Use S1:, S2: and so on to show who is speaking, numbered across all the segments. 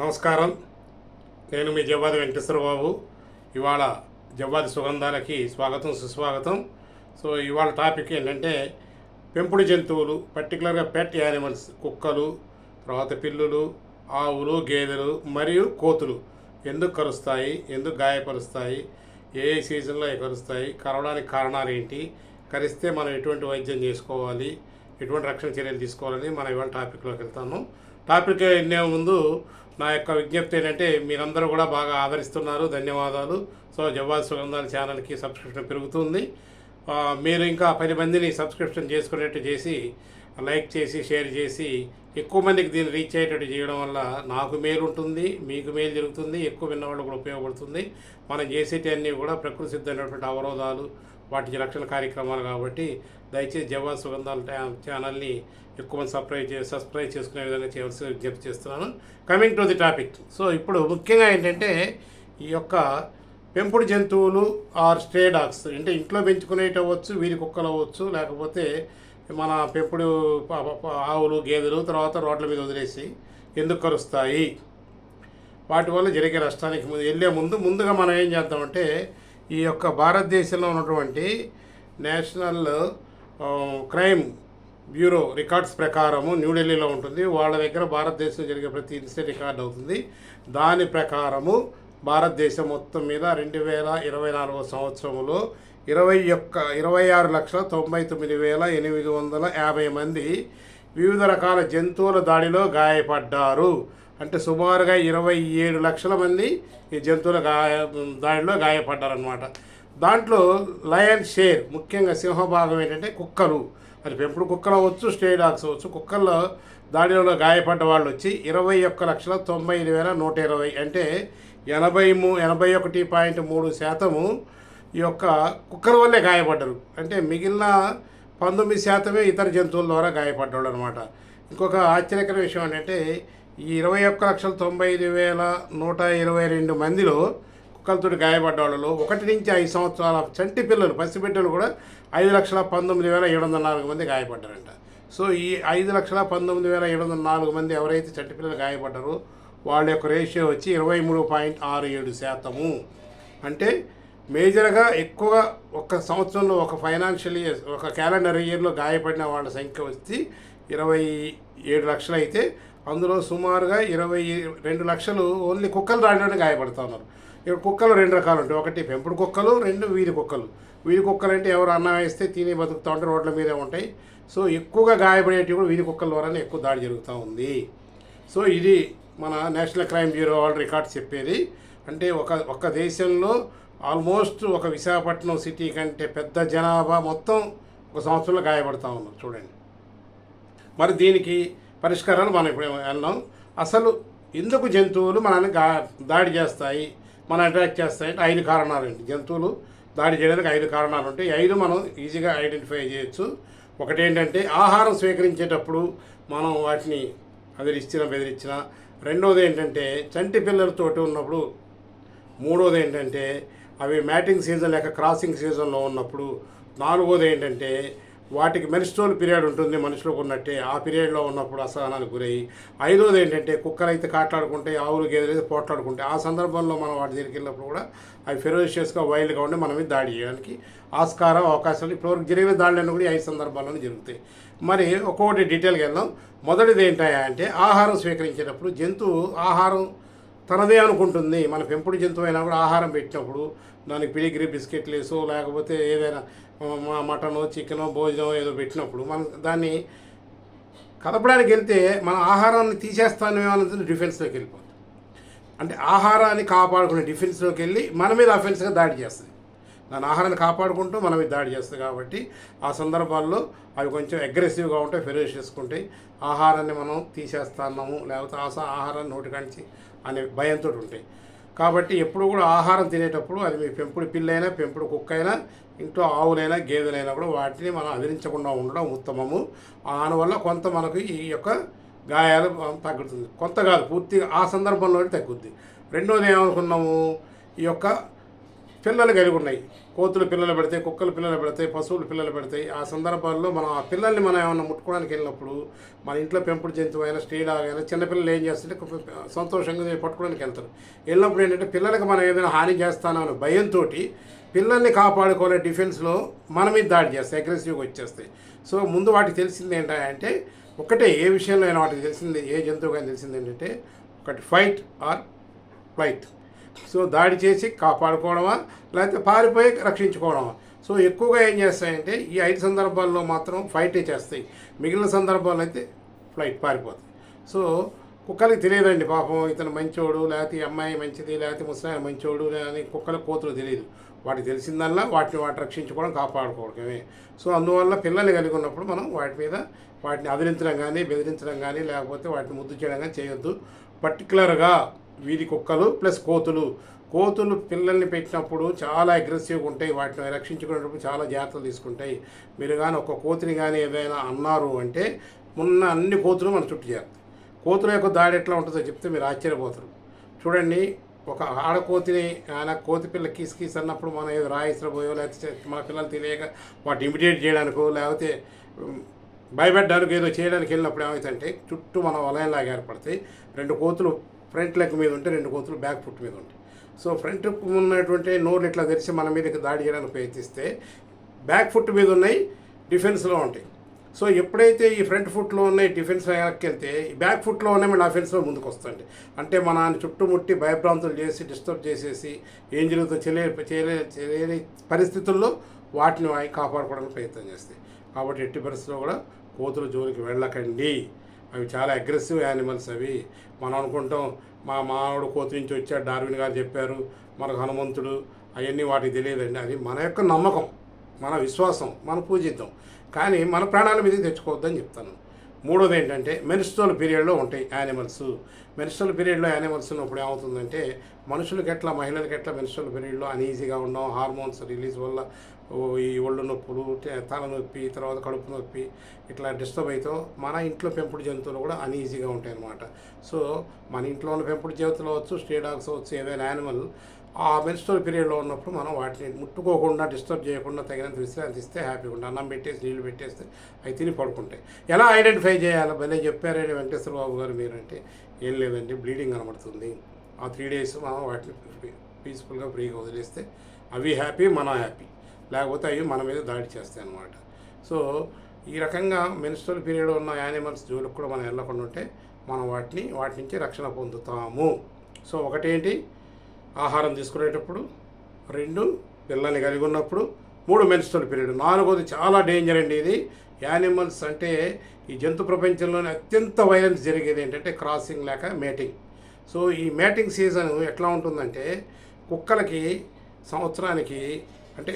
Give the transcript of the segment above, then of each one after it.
S1: నమస్కారం. నేను మీ జవ్వాది వెంకటేశ్వరబాబు. ఇవాళ జవ్వాది సుగంధాలకి స్వాగతం సుస్వాగతం. సో ఇవాళ టాపిక్ ఏంటంటే పెంపుడు జంతువులు పర్టికులర్గా పెట్ యానిమల్స్ కుక్కలు తర్వాత పిల్లులు ఆవులు గేదెలు మరియు కోతులు ఎందుకు కరుస్తాయి ఎందుకు గాయపరుస్తాయి ఏ ఏ సీజన్లో అవి కరుస్తాయి కరవడానికి కారణాలు ఏంటి కరిస్తే మనం ఎటువంటి వైద్యం చేసుకోవాలి ఎటువంటి రక్షణ చర్యలు తీసుకోవాలని మనం ఇవాళ టాపిక్లోకి వెళ్తాను. టాపిక్ వెళ్ళే ముందు నా యొక్క విజ్ఞప్తి ఏంటంటే మీరందరూ కూడా బాగా ఆదరిస్తున్నారు. ధన్యవాదాలు. సో జవాజ్ సుగంధాల ఛానల్కి సబ్స్క్రిప్షన్ పెరుగుతుంది. మీరు ఇంకా పది మందిని సబ్స్క్రిప్షన్ చేసుకునేట్టు చేసి లైక్ చేసి షేర్ చేసి ఎక్కువ మందికి దీన్ని రీచ్ అయ్యేటట్టు చేయడం వల్ల నాకు మేలు ఉంటుంది మీకు మేలు జరుగుతుంది ఎక్కువ విన్నవాళ్ళు కూడా ఉపయోగపడుతుంది. మనం చేసేటివన్నీ కూడా ప్రకృతి సిద్ధమైనటువంటి అవరోధాలు వాటి రక్షణ కార్యక్రమాలు కాబట్టి దయచేసి జవాన్ సుగంధాల టా- ఛానల్ని ఎక్కువ మంది సబ్స్క్రైబ్ చే సబ్స్క్రైబ్ చేసుకునే విధంగా చేయవలసి విజ్ఞప్తి చేస్తున్నాను. Coming to the topic so ఇప్పుడు ముఖ్యంగా ఏంటంటే ఈ యొక్క పెంపుడు జంతువులు ఆర్ స్ట్రే డాగ్స్ అంటే ఇంట్లో పెంచుకునేటి అవ్వచ్చు వీరి కుక్కలు అవ్వచ్చు లేకపోతే మన పెంపుడు ఆవులు గేదెలు తర్వాత రోడ్ల మీద వదిలేసి ఎందుకు కరుస్తాయి? వాటి వల్ల జరిగే నష్టానికి ముందు వెళ్ళే ముందు ముందుగా మనం ఏం చేద్దామంటే ఈ యొక్క భారతదేశంలో ఉన్నటువంటి నేషనల్ క్రైమ్ బ్యూరో రికార్డ్స్ ప్రకారము న్యూఢిల్లీలో ఉంటుంది. వాళ్ళ దగ్గర భారతదేశంలో జరిగే ప్రతి ఇన్సిడెంట్ రికార్డ్ అవుతుంది. దాని ప్రకారము భారతదేశం మొత్తం మీద రెండు వేల ఇరవై నాలుగో సంవత్సరంలో ఇరవై ఒక్క ఇరవై ఆరు లక్షల తొంభై తొమ్మిది వేల ఎనిమిది వందల యాభై మంది వివిధ రకాల జంతువుల దాడిలో గాయపడ్డారు. అంటే సుమారుగా ఇరవై ఏడు లక్షల మంది ఈ జంతువుల గాయ దాడిలో గాయపడ్డారనమాట దాంట్లో లయన్ షేర్ ముఖ్యంగా సింహభాగం ఏంటంటే కుక్కలు. మరి పెంపుడు కుక్కలు అవ్వచ్చు స్టే డాగ్స్ అవ్వచ్చు. కుక్కల్లో దాడిలో గాయపడ్డ వాళ్ళు వచ్చి ఇరవై ఒక్క లక్షల తొంభై ఐదు వేల నూట ఇరవై అంటే ఎనభై మూ ఎనభై ఒకటి పాయింట్ మూడు శాతము ఈ యొక్క కుక్కల వల్లే గాయపడ్డరు. అంటే మిగిలిన పంతొమ్మిది శాతమే ఇతర జంతువుల ద్వారా గాయపడ్డాడు అనమాట ఇంకొక ఆశ్చర్యకర విషయం ఏంటంటే ఈ ఇరవై ఒక్క లక్షల తొంభై ఐదు వేల నూట ఇరవై రెండు మందిలో కుక్కలతో గాయపడ్డ వాళ్ళలో ఒకటి నుంచి ఐదు సంవత్సరాల చంటి పిల్లలు పసిబిడ్డలు కూడా ఐదు లక్షల పంతొమ్మిది వేల ఏడు వందల నాలుగు మంది గాయపడ్డారంట. సో ఈ ఐదు లక్షల పంతొమ్మిది వేల ఏడు వందల నాలుగు మంది ఎవరైతే చంటి పిల్లలు గాయపడ్డారో వాళ్ళ యొక్క రేషియో వచ్చి ఇరవై మూడు పాయింట్ ఆరు ఏడు శాతము. అంటే మేజర్గా ఎక్కువగా ఒక సంవత్సరంలో ఒక ఫైనాన్షియల్ ఇయర్ ఒక క్యాలెండర్ ఇయర్లో గాయపడిన వాళ్ళ సంఖ్య వచ్చి ఇరవై ఏడు లక్షలు అయితే అందులో సుమారుగా ఇరవై రెండు లక్షలు ఓన్లీ కుక్కలు దాడిలోనే గాయపడుతున్నారు ఇక్కడ కుక్కలు రెండు రకాలు ఉంటాయి ఒకటి పెంపుడు కుక్కలు రెండు వీధి కుక్కలు. వీధి కుక్కలు అంటే ఎవరు అన్నం వేస్తే తిని బతుకుతూ ఉంటారు రోడ్ల మీదే ఉంటాయి. సో ఎక్కువగా గాయపడేటివి కూడా కుక్కల ద్వారానే ఎక్కువ దాడి జరుగుతూ ఉంది. సో ఇది మన నేషనల్ క్రైమ్ బ్యూరో వాళ్ళు రికార్డ్స్ చెప్పేది. అంటే ఒక ఒక దేశంలో ఆల్మోస్ట్ ఒక విశాఖపట్నం సిటీ కంటే పెద్ద జనాభా మొత్తం ఒక సంవత్సరంలో గాయపడతా ఉన్నారు చూడండి. మరి దీనికి పరిష్కారాలు మనం ఇప్పుడు వెళ్దాం అసలు ఎందుకు జంతువులు మనల్ని గా దాడి చేస్తాయి? మనం అటాక్ చేస్తాయి అంటే ఐదు కారణాలు ఏంటి? జంతువులు దాడి చేయడానికి ఐదు కారణాలు ఉంటాయి. ఐదు మనం ఈజీగా ఐడెంటిఫై చేయొచ్చు. ఒకటి ఏంటంటే ఆహారం స్వీకరించేటప్పుడు మనం వాటిని అదిరిచ్చినా బెదిరించినా రెండోది ఏంటంటే చంటి పిల్లలతోటి ఉన్నప్పుడు. మూడోది ఏంటంటే అవి మ్యాటింగ్ సీజన్ లేక క్రాసింగ్ సీజన్లో ఉన్నప్పుడు. నాలుగోది ఏంటంటే వాటికి మెనిస్ట్రోల్ పీరియడ్ ఉంటుంది మనుషులకు ఉన్నట్టే. ఆ పీరియడ్లో ఉన్నప్పుడు అసహనానికి గురయ్యి. ఐదోది ఏంటంటే కుక్కలు అయితే కాట్లాడుకుంటే ఆవులు గేదెలు అయితే పోట్లాడుకుంటే ఆ సందర్భంలో మనం వాటి దగ్గరికి వెళ్ళినప్పుడు కూడా అవి ఫెరోషియస్గా వైల్డ్గా ఉండి మనమే దాడి చేయడానికి ఆస్కారం అవకాశాలు ఇప్పటివరకు జరిగిన దాడులన్నీ కూడా ఈ ఐదు సందర్భాల్లోనే జరుగుతాయి. మరి ఒక్కొక్కటి డీటెయిల్గా వెళ్దాం. మొదటిది ఏంటంటే ఆహారం స్వీకరించేటప్పుడు జంతువు ఆహారం తనదే అనుకుంటుంది. మన పెంపుడు జంతువు అయినా కూడా ఆహారం పెట్టినప్పుడు దానికి పిడిగ్రీ బిస్కెట్లు వేసో లేకపోతే ఏదైనా మటను మటనో చికెనో భోజనం ఏదో పెట్టినప్పుడు మనం దాన్ని కదపడానికి వెళ్తే మన ఆహారాన్ని తీసేస్తానేమో అన్నది డిఫెన్స్లోకి వెళ్ళిపోతుంది అంటే ఆహారాన్ని కాపాడుకునే డిఫెన్స్లోకి వెళ్ళి మన మీద అఫెన్స్గా దాడి చేస్తుంది. దాని ఆహారాన్ని కాపాడుకుంటూ మన మీద దాడి చేస్తుంది కాబట్టి ఆ సందర్భాల్లో అవి కొంచెం అగ్రెసివ్గా ఉంటాయి ఫెరోషియస్గా ఉంటాయి. ఆహారాన్ని మనం తీసేస్తాము లేకపోతే ఆ ఆహారాన్ని నోటికాంచి అనే భయంతో ఉంటాయి. కాబట్టి ఎప్పుడు కూడా ఆహారం తినేటప్పుడు అది మీ పెంపుడు పిల్లైనా పెంపుడు కుక్క అయినా ఇంట్లో ఆవులైనా గేదెలైనా కూడా వాటిని మనం అదిరించకుండా ఉండడం ఉత్తమము. దానివల్ల కొంత మనకు ఈ యొక్క గాయాలు తగ్గుతుంది. కొంత కాదు పూర్తిగా ఆ సందర్భంలోనే తగ్గుద్ది. రెండోది ఏమనుకున్నాము? ఈ యొక్క పిల్లలు కలిగి ఉన్నాయి. కోతులు పిల్లలు పెడతాయి కుక్కలు పిల్లలు పెడతాయి పశువులు పిల్లలు పెడతాయి ఆ సందర్భాల్లో మనం ఆ పిల్లల్ని మనం ఏమైనా ముట్టుకోవడానికి వెళ్ళినప్పుడు మన ఇంట్లో పెంపుడు జంతువు అయినా స్త్రీలాగా అయినా చిన్నపిల్లలు ఏం చేస్తుంటే సంతోషంగా పట్టుకోవడానికి వెళ్తారు. వెళ్ళినప్పుడు ఏంటంటే పిల్లలకి మనం ఏదైనా హాని చేస్తానో అనే భయంతో పిల్లల్ని కాపాడుకోలే డిఫెన్స్లో మన మీద దాడి చేస్తాయి అగ్రెసివ్గా వచ్చేస్తాయి. సో ముందు వాటికి తెలిసింది ఏంటంటే ఒకటే ఏ విషయంలో అయినా వాటికి తెలిసింది ఏ జంతువుగా తెలిసింది ఏంటంటే ఒకటి ఫైట్ ఆర్ ఫ్లైట్. సో దాడి చేసి కాపాడుకోవడమా? లేకపోతే పారిపోయి రక్షించుకోవడమా? సో ఎక్కువగా ఏం చేస్తాయంటే ఈ ఐదు సందర్భాల్లో మాత్రం ఫైటే చేస్తాయి. మిగిలిన సందర్భాల్లో అయితే ఫ్లైట్ పారిపోతాయి. సో కుక్కలకి తెలియదండి పాపం. ఇతను మంచోడు లేకపోతే అమ్మాయి మంచిది లేకపోతే ముసలాయి మంచోడు అని కుక్కల కోతులు తెలియదు. వాటికి తెలిసిందల్లా వాటిని వాటి రక్షించుకోవడం కాపాడుకోవడమే. సో అందువల్ల పిల్లలు కలిగి ఉన్నప్పుడు మనం వాటి మీద వాటిని అదిలించడం కానీ బెదిరించడం కానీ లేకపోతే వాటిని ముద్దు చేయడం కానీ చేయొద్దు. పర్టికులర్గా వీధి కుక్కలు ప్లస్ కోతులు. కోతులు పిల్లల్ని పెట్టినప్పుడు చాలా అగ్రెసివ్గా ఉంటాయి. వాటిని రక్షించుకునేటప్పుడు చాలా జాగ్రత్తలు తీసుకుంటాయి. మీరు కానీ ఒక కోతిని కానీ ఏదైనా అన్నారు అంటే ఉన్న అన్ని కోతులు మన చుట్టూ చేస్తాయి కోతుల యొక్క దాడి ఎట్లా ఉంటుందో చెప్తే మీరు ఆశ్చర్యపోతారు. చూడండి ఒక ఆడకోతిని ఆయన కోతి పిల్ల కీస్ కీస్ అన్నప్పుడు మనం ఏదో రాయిసిపోయో లేకపోతే మన పిల్లలు తెలియక వాటి ఇమిడియేట్ చేయడానికో లేకపోతే ఉమ్, భయపెట్టడానికి ఏదో చేయడానికి వెళ్ళినప్పుడు ఏమవుతుందంటే చుట్టూ మన వలయంలాగా ఏర్పడతాయి. రెండు కోతులు ఫ్రంట్ లెగ్ మీద ఉంటే రెండు కోతులు బ్యాక్ ఫుట్ మీద ఉంటాయి. సో ఫ్రంట్ ఉన్నటువంటి నోరు ఇట్లా తెరిచి మన మీదకి దాడి చేయడానికి ప్రయత్నిస్తే బ్యాక్ ఫుట్ మీద ఉన్నాయి డిఫెన్స్లో ఉంటాయి. సో ఎప్పుడైతే ఈ ఫ్రంట్ ఫుట్లో ఉన్నాయి డిఫెన్స్ వెనక్కి వెళ్తే ఈ బ్యాక్ ఫుట్లో ఉన్నాయి మళ్ళీ అఫెన్స్లో ముందుకు వస్తుంది అంటే మన చుట్టుముట్టి భయభ్రాంతులు చేసి డిస్టర్బ్ చేసేసి ఏం జరుగుతుందో తెలియ చేయలే తెలియని పరిస్థితుల్లో వాటిని కాపాడుకోవడానికి ప్రయత్నం చేస్తాయి. కాబట్టి ఎట్టి పరిస్థితుల్లో కూడా కోతుల జోలికి వెళ్ళకండి. అవి చాలా అగ్రెసివ్ యానిమల్స్ అవి. మనం అనుకుంటాం మా మానవుడు కోతి నుంచి వచ్చాడు డార్విన్ గారు చెప్పారు మనకు హనుమంతుడు అవన్నీ వాటికి తెలియదండి. అది మన యొక్క నమ్మకం మన విశ్వాసం మనం పూజిద్దాం కానీ మన ప్రాణాల మీద తెచ్చుకోవద్దని చెప్తాను. మూడోది ఏంటంటే మెరిస్టోల్ పీరియడ్లో ఉంటాయి యానిమల్స్ మెరిస్టోల్ పీరియడ్లో యానిమల్స్ ఉన్నప్పుడు ఏమవుతుందంటే మనుషులకి ఎట్లా మహిళలకి ఎట్లా మెరిస్టోల్ పీరియడ్లో అనీజీగా ఉండడం హార్మోన్స్ రిలీజ్ వల్ల ఈ ఒళ్ళు నొప్పులు తలనొప్పి తల నొప్పి తర్వాత కడుపు నొప్పి ఇట్లా డిస్టర్బ్ అవుతాం మన ఇంట్లో పెంపుడు జంతువులు కూడా అన్ఈజీగా ఉంటాయి అన్నమాట సో మన ఇంట్లో ఉన్న పెంపుడు జంతువులు అవచ్చు స్టే డాగ్స్ అవచ్చు ఏదైనా యానిమల్ ఆ మెన్స్ట్రల్ పీరియడ్లో ఉన్నప్పుడు మనం వాటిని ముట్టుకోకుండా డిస్టర్బ్ చేయకుండా తగినంత విశ్రాంతి ఇస్తే హ్యాపీగా ఉంటుంది అన్నం పెట్టేసి నీళ్ళు పెట్టేస్తే అవి తిని పడుకుంటాయి. ఎలా ఐడెంటిఫై చేయాలి? భలే చెప్పారండి వెంకటేశ్వర బాబు గారు మీరంటే ఏం లేదండి బ్లీడింగ్ కనబడుతుంది. ఆ త్రీ డేస్ మనం వాటిని పీస్ఫుల్గా ఫ్రీగా వదిలేస్తే అవి హ్యాపీ మనం హ్యాపీ. లేకపోతే అవి మన మీద దాడి చేస్తాయి అన్నమాట. సో ఈ రకంగా మెన్స్ట్రల్ పీరియడ్ ఉన్న యానిమల్స్ జోలికి కూడా మనం వెళ్ళకుండా ఉంటే మనం వాటిని వాటి నుంచి రక్షణ పొందుతాము. సో ఒకటేంటి? ఆహారం తీసుకునేటప్పుడు రెండు పిల్లల్ని కలిగి ఉన్నప్పుడు మూడు మెన్స్ట్రల్ పీరియడ్ నాలుగోది చాలా డేంజర్ అండి ఇది. యానిమల్స్ అంటే ఈ జంతు ప్రపంచంలోనే అత్యంత వైలెన్స్ జరిగేది ఏంటంటే క్రాసింగ్ లేక మేటింగ్ సో ఈ మేటింగ్ సీజన్ ఎట్లా ఉంటుందంటే కుక్కలకి సంవత్సరానికి అంటే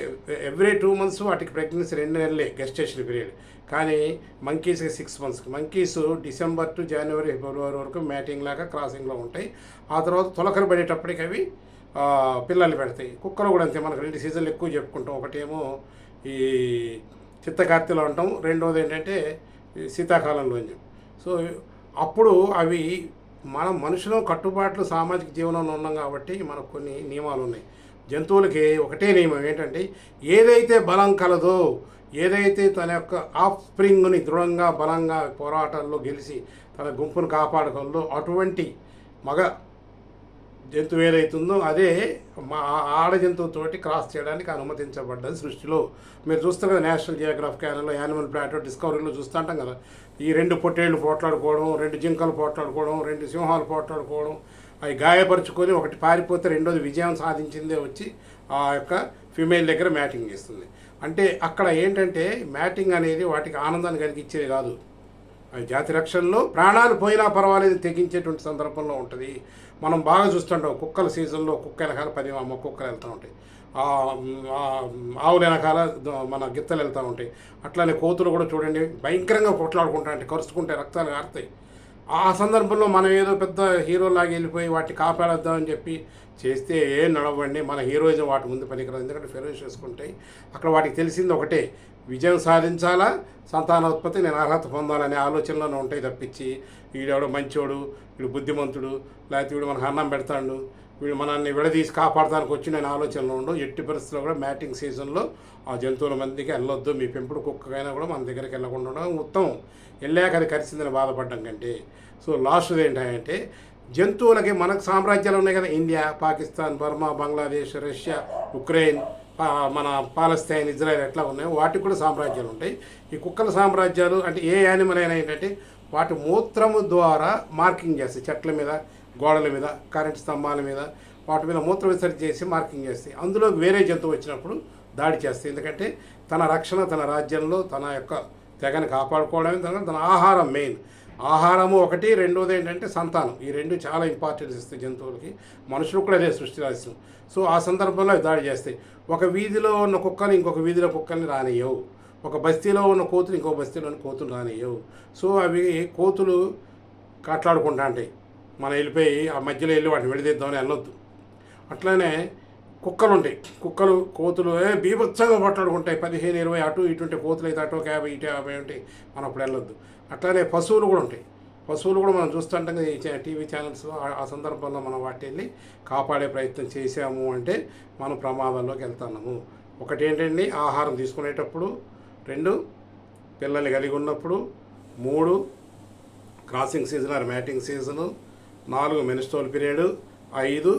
S1: ఎవ్రీ టూ మంత్స్ వాటికి ప్రెగ్నెన్సీ రెండు నెలలే గెస్టేషన్ పీరియడ్ కానీ మంకీస్కి సిక్స్ మంత్స్కి monkeys December to January February వరకు మ్యాటింగ్ లాగా క్రాసింగ్లో ఉంటాయి. ఆ తర్వాత తొలకలు పడేటప్పటికి అవి పిల్లలు పెడతాయి. కుక్కలు కూడా అంతే. మనకు రెండు సీజన్లు ఎక్కువ చెప్పుకుంటాం. ఒకటేమో ఈ చిత్తకార్తెలో ఉంటాం. రెండోది ఏంటంటే శీతాకాలంలో అని సో అప్పుడు అవి మనం మనుషులు కట్టుబాట్లు సామాజిక జీవనంలో ఉన్నాం కాబట్టి మనకు కొన్ని నియమాలు ఉన్నాయి. జంతువులకి ఒకటే నియమం ఏంటంటే ఏదైతే బలం కలదో ఏదైతే తన యొక్క ఆఫ్ స్ప్రింగ్ని దృఢంగా బలంగా పోరాటంలో గెలిచి తన గుంపును కాపాడగలదో అటువంటి మగ జంతువు ఏదైతుందో అదే మా ఆడ జంతువుతోటి క్రాస్ చేయడానికి అనుమతించబడ్డది సృష్టిలో. మీరు చూస్తారు కదా నేషనల్ జియోగ్రాఫిక్ ఛానల్లో యానిమల్ ప్లాటో డిస్కవరీలో చూస్తూ ఉంటాం కదా. ఈ రెండు పొట్టేళ్ళు పోట్లాడుకోవడం రెండు జింకలు పోట్లాడుకోవడం రెండు సింహాలు పోట్లాడుకోవడం అవి గాయపరుచుకొని ఒకటి పారిపోతే రెండోది విజయం సాధించిందే వచ్చి ఆ యొక్క ఫీమేల్ దగ్గర మ్యాటింగ్ చేస్తుంది. అంటే అక్కడ ఏంటంటే మ్యాటింగ్ అనేది వాటికి ఆనందాన్ని కలిగించేది కాదు. అవి జాతి రక్షణలో ప్రాణాలు పోయినా పర్వాలేదు తెగించేటువంటి సందర్భంలో ఉంటుంది. మనం బాగా చూస్తుంటాం కుక్కల సీజన్లో కుక్క వెనకాల పది అమ్మ కుక్కలు వెళ్తూ ఉంటాయి. ఆవుల వెనకాల మన గిత్తలు వెళ్తూ ఉంటాయి. అట్లానే కోతులు కూడా చూడండి భయంకరంగా కొట్లాడుకుంటా అంటే కరుచుకుంటే రక్తాలు కారుతాయి. ఆ సందర్భంలో మనం ఏదో పెద్ద హీరోలాగా వెళ్ళిపోయి వాటిని కాపాడొద్దామని చెప్పి చేస్తే ఏం నడవండి. మన హీరోయిజం వాటి ముందు పనికిరాదు. ఎందుకంటే ఫెరోజ్ చేసుకుంటాయి అక్కడ వాటికి తెలిసింది ఒకటే విజయం సాధించాలా సంతానోత్పత్తి నేను అర్హత పొందాలనే ఆలోచనలోనే ఉంటాయి తప్పించి వీడెవడో మంచోడు వీడు బుద్ధిమంతుడు లేకపోతే వీడు మనకు అన్నం పెడతాడు వీళ్ళు మనల్ని విడదీసి కాపాడడానికి వచ్చిన ఆలోచనలో ఉండవు ఎట్టి పరిస్థితుల్లో కూడా మ్యాటింగ్ సీజన్లో ఆ జంతువుల మందికి వెళ్ళొద్దు మీ పెంపుడు కుక్కకైనా కూడా మన దగ్గరికి వెళ్ళకుండా ఉండడం ఉత్తమం. వెళ్ళాక అది కరిచిందని బాధపడడం కంటే. సో లాస్ట్ ఏంటంటే జంతువులకి మనకు సామ్రాజ్యాలు ఉన్నాయి కదా India Pakistan Burma Bangladesh Russia Ukraine మన పాలస్తీన్ ఇజ్రాయెల్ ఎట్లా ఉన్నాయో వాటికి కూడా సామ్రాజ్యాలు ఉంటాయి. ఈ కుక్కల సామ్రాజ్యాలు అంటే ఏ యానిమల్ అయినా ఏంటంటే వాటి మూత్రము ద్వారా మార్కింగ్ చేస్తాయి చెట్ల మీద. గోడల మీద కరెంట్ స్తంభాల మీద వాటి మీద మూత్ర విసర్జన చేసి మార్కింగ్ చేస్తాయి అందులో వేరే జంతువు వచ్చినప్పుడు దాడి చేస్తాయి ఎందుకంటే తన రక్షణ తన రాజ్యంలో తన యొక్క తెగని కాపాడుకోవడమే తన తన ఆహారం మెయిన్. ఆహారము ఒకటి రెండోది ఏంటంటే సంతానం. ఈ రెండు చాలా ఇంపార్టెన్స్ ఇస్తాయి జంతువులకి. మనుషులు కూడా అదే సృష్టి రాశం సో ఆ సందర్భంలో అవి దాడి చేస్తాయి ఒక వీధిలో ఉన్న కుక్కని ఇంకొక వీధిలో కుక్కల్ని రానియవు ఒక బస్తీలో ఉన్న కోతులు ఇంకో బస్తీలోని కోతులు రానియవు సో అవి కోతులు కాట్లాడుకుంటా ఉంటాయి. మనం వెళ్ళిపోయి ఆ మధ్యలో వెళ్ళి వాటిని విడదీద్దామని వెళ్ళొద్దు. అట్లనే కుక్కలు ఉంటాయి కుక్కలు కోతులు బీభత్సంగా కొట్లాడుకుంటాయి పదిహేను ఇరవై అటు ఇటు ఉంటే కోతులు అయితే అటు ఒక యాభై ఇటు యాభై ఉంటాయి. మనం అప్పుడు వెళ్ళొద్దు. అట్లానే పశువులు కూడా ఉంటాయి. పశువులు కూడా మనం చూస్తుంటాం కదా ఈ చా- టీవీ ఛానల్స్ ఆ- సందర్భంలో మనం వాటిని వెళ్ళి కాపాడే ప్రయత్నం చేసాము అంటే మనం ప్రమాదంలోకి వెళ్తున్నాము. ఒకటి ఏంటండి? ఆహారం తీసుకునేటప్పుడు. రెండు పిల్లలు కలిగి ఉన్నప్పుడు. మూడు crossing season or mating season. నాలుగు మెనిస్టోల్ పీరియడ్ ఐదు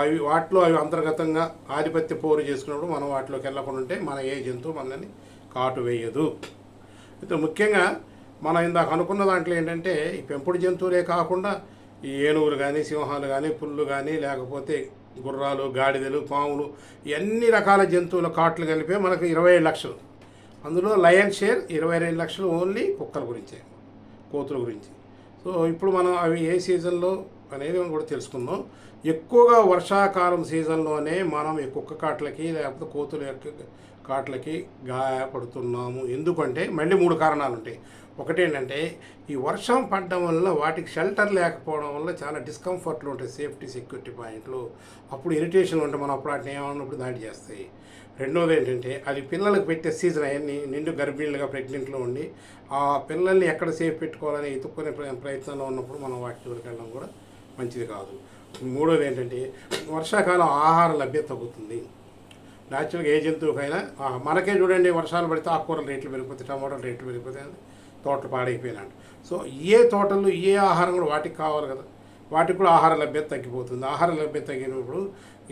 S1: అవి వాటిలో అవి అంతర్గతంగా ఆధిపత్య పోరు చేసుకున్నప్పుడు మనం వాటిలోకి వెళ్ళకుండా ఉంటే మన ఏ జంతువు మనల్ని కాటు వేయదు. అయితే ముఖ్యంగా మనం ఇందాక అనుకున్న దాంట్లో ఏంటంటే ఈ పెంపుడు జంతువులే కాకుండా ఈ ఏనుగులు కానీ సింహాలు కానీ పుల్లు కానీ లేకపోతే గుర్రాలు గాడిదలు పాములు ఇవన్నీ రకాల జంతువుల కాట్లు కలిపే మనకు ఇరవై ఏడు లక్షలు. అందులో లయన్ షేర్ ఇరవై రెండు లక్షలు ఓన్లీ కుక్కల గురించే కోతుల గురించి. సో ఇప్పుడు మనం అవి ఏ సీజన్లో అనేది మనం కూడా తెలుసుకుందాం. ఎక్కువగా వర్షాకాలం సీజన్లోనే మనం ఈ కుక్క కాట్లకి లేకపోతే కోతుల యొక్క కాట్లకి గాయపడుతున్నాము. ఎందుకంటే మళ్ళీ మూడు కారణాలు ఉంటాయి. ఒకటేంటంటే ఈ వర్షం పడడం వల్ల వాటికి షెల్టర్ లేకపోవడం వల్ల చాలా డిస్కంఫర్ట్లు ఉంటాయి. సేఫ్టీ సెక్యూరిటీ పాయింట్లు. అప్పుడు ఇరిటేషన్ ఉంటే మనం అప్పుడు వాటిని ఏమన్నప్పుడు దాడి చేస్తాయి. రెండోది ఏంటంటే అది పిల్లలకు పెట్టే సీజన్ అవన్నీ నిండు గర్భిణీలుగా ప్రెగ్నెంట్లో ఉండి ఆ పిల్లల్ని ఎక్కడ సేఫ్ పెట్టుకోవాలని ఎత్తుక్కునే ప్రయత్నంలో ఉన్నప్పుడు మనం వాటి వెళ్ళడం కూడా మంచిది కాదు. మూడోది ఏంటంటే వర్షాకాలం ఆహార లభ్యత తగ్గుతుంది. న్యాచురల్గా ఏ జంతువుకైనా మనకే చూడండి వర్షాలు పడితే ఆకుకూరల రేట్లు పెరిగిపోతాయి టమాటాల రేట్లు పెరిగిపోతాయి తోటలు పాడైపోయినాడు సో ఏ తోటలు ఏ ఆహారం కూడా వాటికి కావాలి కదా వాటికి కూడా ఆహార లభ్యత తగ్గిపోతుంది. ఆహార లభ్యత తగ్గినప్పుడు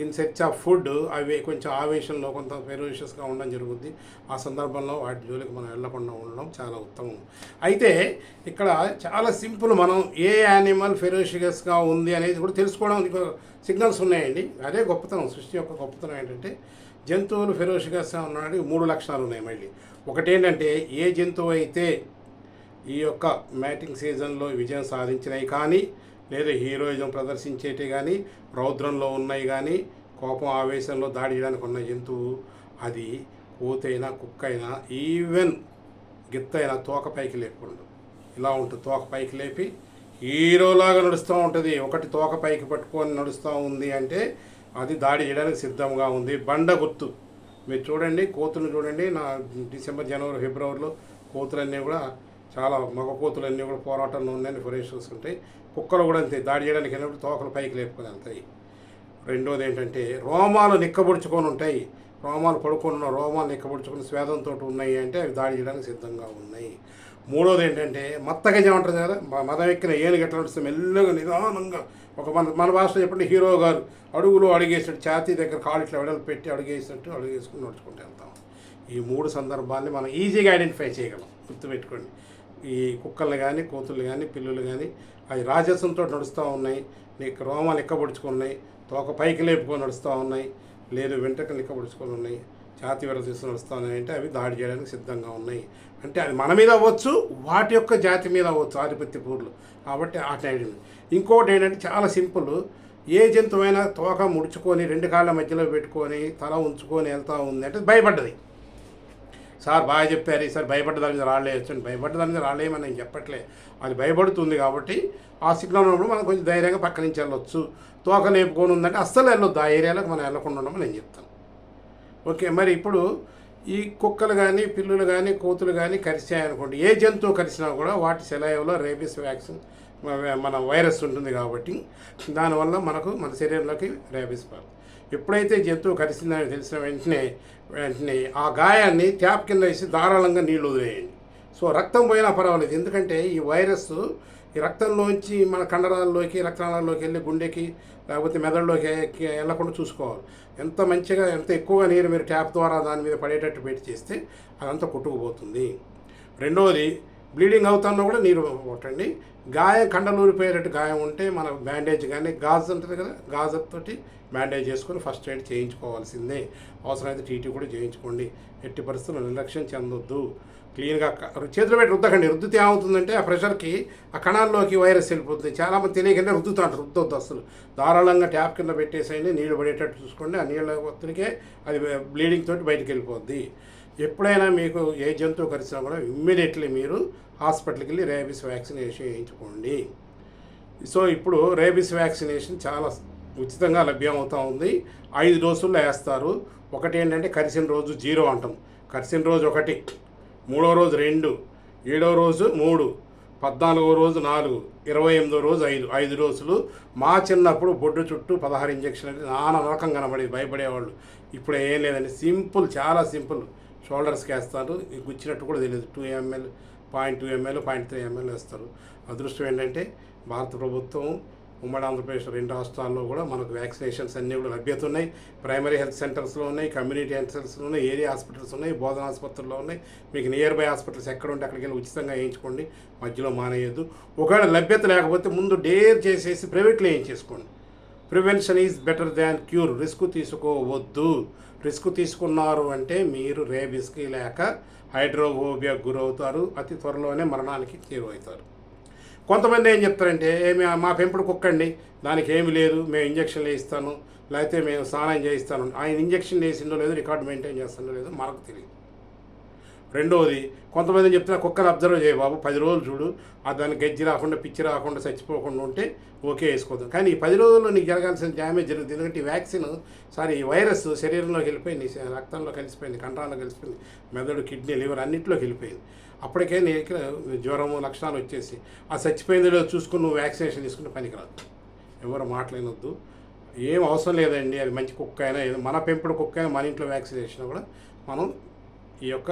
S1: ఇన్ సెర్చ్ ఆఫ్ ఫుడ్ అవి కొంచెం ఆవేశంలో కొంత ఫెరోషియస్గా ఉండడం జరుగుద్ది. ఆ సందర్భంలో వాటి జోలికి మనం వెళ్ళకుండా ఉండడం చాలా ఉత్తమం. అయితే ఇక్కడ చాలా సింపుల్ మనం ఏ యానిమల్ ఫెరోషియస్గా ఉంది అనేది కూడా తెలుసుకోవడం సిగ్నల్స్ ఉన్నాయండి. అదే గొప్పతనం సృష్టి యొక్క గొప్పతనం ఏంటంటే జంతువులు ఫెరోషియస్గా ఉన్నాయని మూడు లక్షణాలు ఉన్నాయి మళ్ళీ. ఒకటి ఏంటంటే ఏ జంతువు అయితే ఈ యొక్క మ్యాటింగ్ సీజన్లో విజయం సాధించినాయి కానీ లేదా హీరోయిజం ప్రదర్శించేటి కానీ రౌద్రంలో ఉన్నాయి కానీ కోపం ఆవేశంలో దాడి చేయడానికి ఉన్న జంతువు అది కోతైనా కుక్క అయినా ఈవెన్ గిత్తైనా తోక పైకి లేకుండా ఇలా ఉంటుంది. తోక పైకి లేపి హీరోలాగా నడుస్తూ ఉంటుంది. ఒకటి తోక పైకి పట్టుకొని నడుస్తూ ఉంది అంటే అది దాడి చేయడానికి సిద్ధంగా ఉంది. బండ గుర్తు. మీరు చూడండి కోతులు చూడండి. నా డిసెంబర్ జనవరి ఫిబ్రవరిలో కోతులన్నీ కూడా చాలా మగ కోతులన్నీ కూడా పోరాటంలో ఉన్నాయని ఫొరేషన్స్ ఉంటాయి. కుక్కలు కూడా అంతే దాడి చేయడానికి వెళ్ళినప్పుడు తోకలు పైకి లేపుకొని వెళ్తాయి. రెండోది ఏంటంటే రోమాలు నిక్కబొడుచుకొని ఉంటాయి. రోమాలు పడుకొని ఉన్న రోమాలు నిక్కబొడుచుకొని స్వేదంతో ఉన్నాయి అంటే అవి దాడి చేయడానికి సిద్ధంగా ఉన్నాయి. మూడోది ఏంటంటే మత్తగజం ఉంటుంది కదా మ- మదం ఎక్కిన ఏనుగు ఎట్లా నడుస్తుంది మెల్లగా నిదానంగా ఒక మన మన భాషలో చెప్పండి హీరో గారు అడుగులో అడుగేసినట్టు ఛాతీ దగ్గర కాళ్ళు ఇట్లా వెడలు పెట్టి అడుగేసినట్టు అడుగేసుకుని నడుచుకుంటూ వెళ్తాం. ఈ మూడు సందర్భాన్ని మనం ఈజీగా ఐడెంటిఫై చేయగలం. గుర్తుపెట్టుకోండి. ఈ కుక్కలు కానీ కోతులు కానీ పిల్లులు కానీ అవి రాజసంతో నడుస్తూ ఉన్నాయి. నీకు రోమాలు ఎక్కబొడుచుకున్నాయి. తోక పైకి లేపుకొని నడుస్తూ ఉన్నాయి. లేదు వెంట్రుకలు ఎక్కబడుచుకొని ఉన్నాయి. ఛాతి విర తీసుకుని నడుస్తూ ఉన్నాయి అంటే అవి దాడి చేయడానికి సిద్ధంగా ఉన్నాయి. అంటే అది మన మీద అవ్వచ్చు వాటి యొక్క జాతి మీద అవ్వచ్చు ఆధిపత్య పూర్లు. కాబట్టి ఆ టైం ఇంకోటి ఏంటంటే చాలా సింపుల్. ఏ జంతువైనా తోక ముడుచుకొని రెండు కాళ్ళ మధ్యలో పెట్టుకొని తల ఉంచుకొని వెళ్తూ ఉంది అంటే భయపడ్డది. సార్ బాగా చెప్పారు సార్ భయపడ్డ దాని మీద రాళ్ళేయచ్చు అని. భయపడ్డ దాని మీద రాళ్ళేయమని నేను చెప్పట్లే. అది భయపడుతుంది కాబట్టి ఆ సిగ్నల్ ఉన్నప్పుడు మనం కొంచెం ధైర్యంగా పక్క నుంచి వెళ్ళొచ్చు. తోక లేపుకొని ఉందంటే అస్సలు వెళ్ళొద్దు. ఆ ఏరియాలోకి మనం వెళ్ళకుండా ఉండమని నేను చెప్తాను. ఓకే మరి ఇప్పుడు ఈ కుక్కలు కానీ పిల్లులు కానీ కోతులు కానీ కరిచాయనుకోండి ఏ జంతువు కరిచినా కూడా వాటి సెలవులో రేబీస్ వ్యాక్సిన్ మన వైరస్ ఉంటుంది కాబట్టి దానివల్ల మనకు మన శరీరంలోకి రేబీస్ పడుతుంది ఎప్పుడైతే జంతువు కరిసిందని తెలిసిన వెంటనే వెంటనే ఆ గాయాన్ని ట్యాప్ కింద వేసి ధారాళంగా నీళ్ళు వదిలేయండి. సో రక్తం పోయినా పర్వాలేదు. ఎందుకంటే ఈ వైరస్ ఈ రక్తంలోంచి మన కండరాల్లోకి రక్తనాళాల్లోకి వెళ్ళి గుండెకి లేకపోతే మెదడులోకి వెళ్ళకుండా చూసుకోవాలి. ఎంత మంచిగా ఎంత ఎక్కువగా నీరు మీరు ట్యాప్ ద్వారా దాని మీద పడేటట్టు పెట్టి చేస్తే అదంతా కొట్టుకుపోతుంది. రెండవది బ్లీడింగ్ అవుతున్నా కూడా నీరు కొట్టండి. గాయం కండలూరిపోయేటట్టు గాయం ఉంటే మన బ్యాండేజ్ కానీ గాజు ఉంటుంది కదా గాజుతోటి మ్యాండేజ్ చేసుకుని చేసుకొని ఫస్ట్ ఎయిడ్ చేయించుకోవాల్సిందే. అవసరమైతే టీటీ కూడా చేయించుకోండి. ఎట్టి పరిస్థితుల్లో నిర్లక్ష్యం చెందొద్దు. క్లీన్గా చేతులు పెట్టి రుద్దకండి. రుద్దితే ఏమవుతుందంటే ఆ ప్రెషర్కి ఆ కణాల్లోకి వైరస్ వెళ్ళిపోతుంది. చాలామంది తెలియకుండా రుద్దుతాంటారు రుద్దొద్దు అసలు ధారాళంగా ట్యాప్ కింద పెట్టేసేయండి. నీళ్ళు పడేటట్టు చూసుకోండి. ఆ నీళ్ళ ఒత్తిడికే అది బ్లీడింగ్ తోటి బయటికి వెళ్ళిపోద్ది. ఎప్పుడైనా మీకు ఏ జంతువు కరిచినా కూడా ఇమ్మీడియట్లీ మీరు హాస్పిటల్కి వెళ్ళి రేబీస్ వ్యాక్సినేషన్ వేయించుకోండి సో ఇప్పుడు రేబీస్ వ్యాక్సినేషన్ చాలా ఉచితంగా లభ్యమవుతూ ఉంది. ఐదు డోసుల్లో వేస్తారు. ఒకటి ఏంటంటే కరిసిన రోజు జీరో అంటాం. కరిసిన రోజు ఒకటి మూడో రోజు రెండు ఏడో రోజు మూడు పద్నాలుగో రోజు నాలుగు ఇరవై ఎనిమిదో రోజు ఐదు ఐదు డోసులు. మా చిన్నప్పుడు బొడ్డు చుట్టూ పదహారు ఇంజక్షన్ నానా రకం కనబడేది భయపడేవాళ్ళు. ఇప్పుడు ఏం లేదండి. సింపుల్ చాలా సింపుల్. షోల్డర్స్కి వేస్తారు గుచ్చినట్టు కూడా తెలియదు. Two ML point two ML point three ML వేస్తారు. అదృష్టం ఏంటంటే భారత ప్రభుత్వం ఉమ్మడి ఆంధ్రప్రదేశ్ రెండు రాష్ట్రాల్లో కూడా మనకు వ్యాక్సినేషన్స్ అన్నీ కూడా లభ్యత ఉన్నాయి ప్రైమరీ హెల్త్ సెంటర్స్లో ఉన్నాయి కమ్యూనిటీ హెల్త్ సెంటర్స్లో ఉన్నాయి ఏరియా హాస్పిటల్స్ ఉన్నాయి బోధన ఆసుపత్రుల్లో ఉన్నాయి. మీకు నియర్ బై హాస్పిటల్స్ ఎక్కడ ఉంటే అక్కడికి వెళ్ళి ఉచితంగా వేయించుకోండి మధ్యలో మానేయద్దు. ఒకవేళ లభ్యత లేకపోతే ముందు డేర్ చేసేసి ప్రైవేట్లో వేయించేసుకోండి. Prevention is better than cure. Risk తీసుకోవద్దు. రిస్క్ తీసుకున్నారు అంటే మీరు రేబిస్కి లేక హైడ్రోఫోబియా గురవుతారు అతి త్వరలోనే మరణానికి చేరువవుతారు కొంతమంది ఏం చెప్తారంటే ఏమి మా పెంపుడు కుక్కండి దానికి ఏమి లేదు మేము ఇంజక్షన్లు వేయిస్తాను లేకపోతే మేము స్నానం చేయిస్తాను. ఆయన ఇంజక్షన్ వేసిందో లేదో రికార్డు మెయింటైన్ చేస్తుందో లేదో మనకు తెలియదు. రెండవది కొంతమంది చెప్తున్నా కుక్కను అబ్జర్వ్ చేయ బాబు పది రోజులు చూడు ఆ దానికి గజ్జి రాకుండా పిచ్చి రాకుండా చచ్చిపోకుండా ఉంటే ఓకే వేసుకోవద్దు కానీ ఈ పది రోజుల్లో నీకు జరగాల్సిన డ్యామేజ్ జరుగుతుంది. ఎందుకంటే ఈ వ్యాక్సిన్ సారీ ఈ వైరస్ శరీరంలోకి వెళ్ళిపోయింది రక్తంలో కలిసిపోయింది కండరాల్లో కలిసిపోయింది మెదడు కిడ్నీ లివర్ అన్నింటిలోకి వెళ్ళిపోయింది. అప్పటికే నీకు జ్వరము లక్షణాలు వచ్చేసి. ఆ చచ్చిపోయిందో చూసుకుని నువ్వు వ్యాక్సినేషన్ తీసుకుంటే పనికిరాదు. ఎవరు మాట్లాడనొద్దు. ఏం అవసరం లేదండి అది మంచి కుక్క అయినా మన పెంపుడు కుక్క అయినా మన ఇంట్లో వ్యాక్సినేషన్ కూడా మనం ఈ యొక్క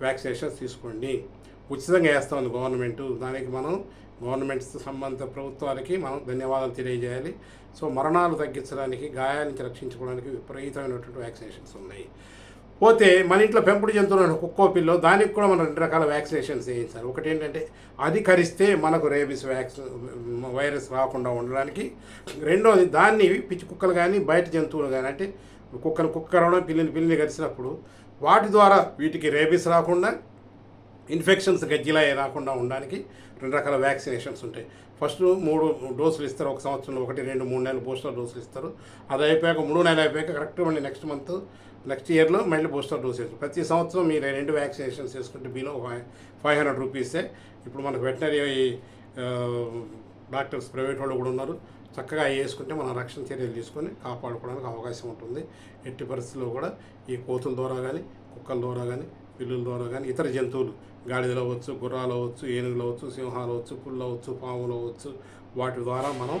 S1: వ్యాక్సినేషన్స్ తీసుకోండి. ఉచితంగా వేస్తాం గవర్నమెంట్. దానికి మనం గవర్నమెంట్ సంబంధిత ప్రభుత్వాలకి మనం ధన్యవాదాలు తెలియజేయాలి. సో మరణాలు తగ్గించడానికి గాయాల నుంచి రక్షించుకోవడానికి విపరీతమైనటువంటి వ్యాక్సినేషన్స్ ఉన్నాయి. పోతే మన ఇంట్లో పెంపుడు జంతువులు కుక్కో పిల్లో దానికి కూడా మనం రెండు రకాల వ్యాక్సినేషన్స్ వేయించాలి ఒకటి ఏంటంటే అది కరిస్తే మనకు రేబీస్ వ్యాక్సిన్ వైరస్ రాకుండా ఉండడానికి. రెండోది దాన్ని పిచ్చి కుక్కలు కానీ బయట జంతువులు కానీ అంటే కుక్కను కుక్క రావడం పిల్లిని పిల్లిని కరిచినప్పుడు వాటి ద్వారా వీటికి రేబీస్ రాకుండా ఇన్ఫెక్షన్స్ గజ్జిలా రాకుండా ఉండడానికి రెండు రకాల వ్యాక్సినేషన్స్ ఉంటాయి. ఫస్ట్ మూడు డోసులు ఇస్తారు ఒక సంవత్సరంలో ఒకటి రెండు మూడు నెలలు బూస్టర్ డోసులు ఇస్తారు. అది అయిపోయాక మూడు నెలలు అయిపోయాక కరెక్ట్ మళ్ళీ నెక్స్ట్ మంత్ నెక్స్ట్ ఇయర్లో మళ్ళీ బూస్టర్ డోస్ వేస్తారు. ప్రతి సంవత్సరం మీరు రెండు వ్యాక్సినేషన్స్ వేసుకుంటే బిలో ఫైవ్ ఫైవ్ హండ్రెడ్ రూపీసే ఇప్పుడు మనకు వెటనరీ డాక్టర్స్ ప్రైవేట్ వాళ్ళు కూడా ఉన్నారు. చక్కగా అవి వేసుకుంటే మనం రక్షణ చర్యలు తీసుకొని కాపాడుకోవడానికి అవకాశం ఉంటుంది. ఎట్టి పరిస్థితుల్లో కూడా ఈ కోతుల ద్వారా కానీ కుక్కల ద్వారా కానీ పిల్లుల ద్వారా కానీ ఇతర జంతువులు గాడిదలు అవ్వచ్చు గుర్రాలు అవ్వచ్చు ఏనుగులు అవ్వచ్చు సింహాలు అవ్వచ్చు పుల్లు అవ్వచ్చు పాములు అవ్వచ్చు వాటి ద్వారా మనం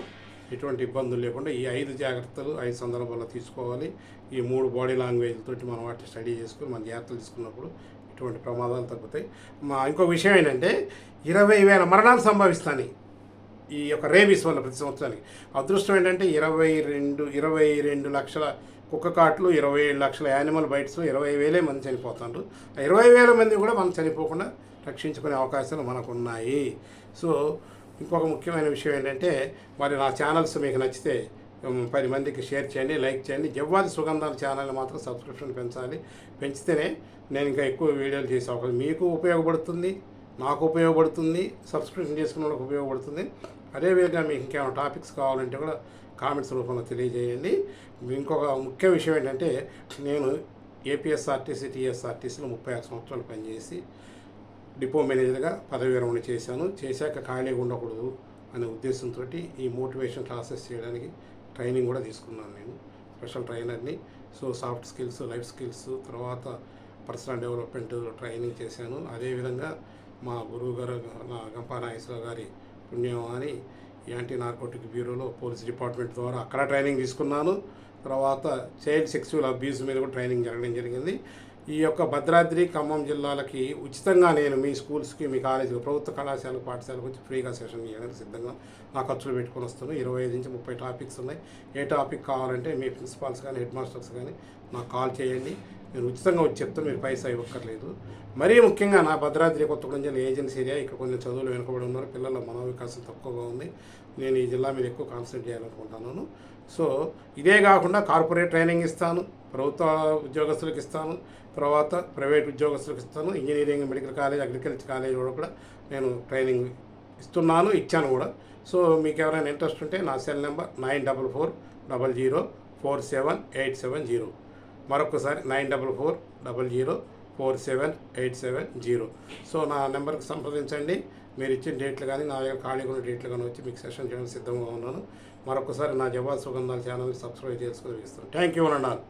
S1: ఎటువంటి ఇబ్బందులు లేకుండా ఈ ఐదు జాగ్రత్తలు ఐదు సందర్భాల్లో తీసుకోవాలి. ఈ మూడు బాడీ లాంగ్వేజ్ తోటి మనం వాటిని స్టడీ చేసుకుని మన జాగ్రత్తలు తీసుకున్నప్పుడు ఇటువంటి ప్రమాదాలు తగ్గుతాయి. మా ఇంకో విషయం ఏంటంటే ఇరవై వేల మరణాలు సంభవిస్తాయి ఈ యొక్క రేబీస్ వల్ల ప్రతి సంవత్సరానికి. అదృష్టం ఏంటంటే ఇరవై రెండు ఇరవై రెండు లక్షల కుక్క కాట్లు ఇరవై ఏడు లక్షల యానిమల్ బైట్స్ ఇరవై వేలే మంది చనిపోతారు ఆ ఇరవై వేల మంది కూడా మనం చనిపోకుండా రక్షించుకునే అవకాశాలు మనకు ఉన్నాయి సో ఇంకొక ముఖ్యమైన విషయం ఏంటంటే మరి నా ఛానల్స్ మీకు నచ్చితే పది మందికి షేర్ చేయండి లైక్ చేయండి. జవ్వాది సుగంధాల ఛానల్ మాత్రం సబ్స్క్రిప్షన్ పెంచాలి. పెంచితేనే నేను ఇంకా ఎక్కువ వీడియోలు చేసే అవకాశం. మీకు ఉపయోగపడుతుంది నాకు ఉపయోగపడుతుంది సబ్స్క్రిప్షన్ చేసుకున్న వాళ్ళకి ఉపయోగపడుతుంది. అదేవిధంగా మీకు ఇంకేమైనా టాపిక్స్ కావాలంటే కూడా కామెంట్స్ రూపంలో తెలియజేయండి. ఇంకొక ముఖ్య విషయం ఏంటంటే నేను ఏపీఎస్ఆర్టీసీ టీఎస్ఆర్టీసీలో ముప్పై ఆరు సంవత్సరాలు పనిచేసి డిపో మేనేజర్గా పదవి విరమణ చేశాను. చేశాక ఖాళీగా ఉండకూడదు అనే ఉద్దేశంతో ఈ మోటివేషన్ క్లాసెస్ చేయడానికి ట్రైనింగ్ కూడా తీసుకున్నాను నేను special ట్రైనర్ని. So soft skills life skills తర్వాత పర్సనల్ డెవలప్మెంట్ ట్రైనింగ్ చేశాను. అదేవిధంగా మా గురువు గారు నా గంపా నాగేశ్వరరావు గారి పుణ్యం అని యాంటీ నార్కోటిక్ బ్యూరోలో పోలీస్ డిపార్ట్మెంట్ ద్వారా అక్కడ ట్రైనింగ్ తీసుకున్నాను. తర్వాత చైల్డ్ సెక్సువల్ అబ్యూస్ మీద కూడా ట్రైనింగ్ జరగడం జరిగింది. ఈ యొక్క భద్రాద్రి ఖమ్మం జిల్లాలకి ఉచితంగా నేను మీ స్కూల్స్కి మీ కాలేజీకి ప్రభుత్వ కళాశాల పాఠశాలకు వచ్చి ఫ్రీగా సెషన్ చేయడానికి సిద్ధంగా నా ఖర్చులు పెట్టుకొని వస్తాను ఇరవై ఐదు నుంచి ముప్పై టాపిక్స్ ఉన్నాయి. ఏ టాపిక్ కావాలంటే మీ ప్రిన్సిపాల్స్ కానీ హెడ్ మాస్టర్స్ కానీ నాకు కాల్ చేయండి. నేను ఉచితంగా వచ్చి చెప్తాను మీరు పైసా ఇవ్వక్కర్లేదు. మరీ ముఖ్యంగా నా భద్రాద్రి కొత్తగూడెం జిల్లా ఏజెన్సీ ఏరియా ఇక్కడ కొంచెం చదువులు వెనుకబడి ఉన్నారు. పిల్లల మనోవికాసం తక్కువగా ఉంది నేను ఈ జిల్లా మీద ఎక్కువ కాన్సన్ట్రేట్ చేయాలనుకుంటున్నాను. సో ఇదే కాకుండా కార్పొరేట్ ట్రైనింగ్ ఇస్తాను ప్రభుత్వ ఉద్యోగస్తులకు ఇస్తాను తర్వాత ప్రైవేట్ ఉద్యోగస్తులకు ఇస్తాను engineering medical college agriculture college కూడా కూడా నేను ట్రైనింగ్ ఇస్తున్నాను ఇచ్చాను కూడా. సో మీకు ఎవరైనా ఇంట్రెస్ట్ ఉంటే నా cell number nine double four double zero four seven eight seven zero. మరొకసారి nine double four double zero four seven eight seven zero. So నా నెంబర్కి సంప్రదించండి. మీరు ఇచ్చిన డేట్లు కానీ నా యొక్క ఖాళీగా ఉన్న డేట్లు కానీ వచ్చి మీకు సెషన్ చేయడానికి సిద్ధంగా ఉన్నాను. మరొకసారి నా జవాబు సుగంధాల ఛానల్ని సబ్స్క్రైబ్ చేసుకుని ఇస్తాను థ్యాంక్ యూ అన్నాను